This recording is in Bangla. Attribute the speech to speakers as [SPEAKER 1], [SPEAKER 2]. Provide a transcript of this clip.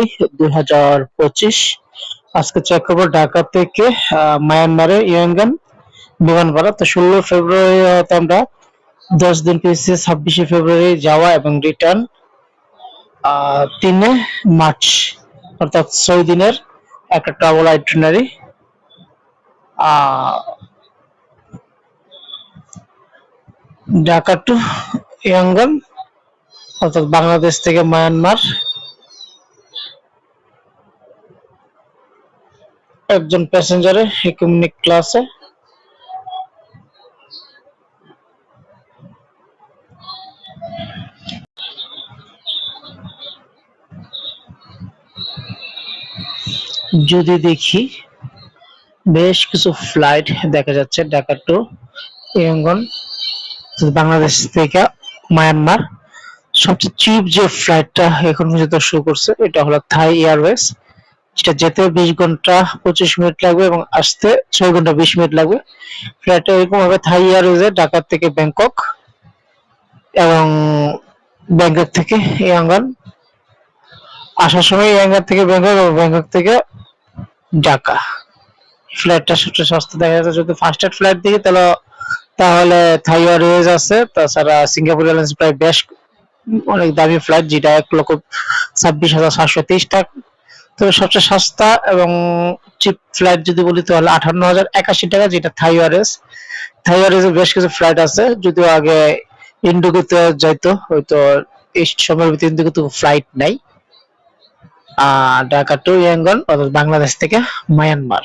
[SPEAKER 1] ফেব্রুয়ারি দুই আজকে চেক করব ঢাকা থেকে আহ, মায়ানমারের ইয়াঙ্গান বিমান ভাড়া তো ষোলো ফেব্রুয়ারি হয়তো আমরা দশ দিন পেয়েছি ছাব্বিশে ফেব্রুয়ারি যাওয়া এবং রিটার্ন তিনে মার্চ অর্থাৎ ছয় দিনের একটা travel itinerary Dhaka to Yangon অর্থাৎ বাংলাদেশ থেকে মায়ানমার। একজন প্যাসেঞ্জারের ইকোনমিক ক্লাসে। যদি দেখি, বেশ কিছু ফ্লাইট দেখা যাচ্ছে ঢাকা টু ইয়াঙ্গন বাংলাদেশ থেকে মায়ানমার। সবচেয়ে চিপ যে ফ্লাইটটা এখন পর্যন্ত শো করছে, এটা হলো থাই এয়ারওয়েজ। যেটা যেতে বিশ ঘণ্টা পঁচিশ মিনিট লাগবে এবং আসতে ছয় ঘণ্টা বিশ মিনিট লাগবে। ফ্লাইটটা এরকম হবে থাই এয়ারওয়েজে ঢাকা থেকে ব্যাংকক এবং ব্যাংকক থেকে ইয়াঙ্গন আসার সময় ইয়াঙ্গন থেকে ব্যাংকক এবং ব্যাংকক থেকে ঢাকা ফ্লাইটটা সবচেয়ে সস্তা দেখা যাচ্ছে। যদি ফার্স্ট ফ্লাইট দিকে তাহলে তাহলে থাই এয়ারওয়েজ আছে। তাছাড়া সিঙ্গাপুর এয়ারলাইন্স প্রায় বেশ অনেক দামি ফ্লাইট যেটা এক লক্ষ ছাব্বিশ হাজার সাতশো তেইশ টাকা। তো সবচেয়ে সস্তা এবং চিপ ফ্লাইট যদি বলি তাহলে আঠান্ন হাজার একাশি টাকা, যেটা থাই এয়ারওয়েজ থাই এয়ারওয়েজের বেশ কিছু ফ্লাইট আছে, যদিও আগে ইন্ডিগোতে যাইতো, হয়তো এই সময়ের ভিতরে ইন্ডিগোতে ফ্লাইট নাই। আহ, ঢাকা টু ইয়াঙ্গন অর্থাৎ বাংলাদেশ থেকে মায়ানমার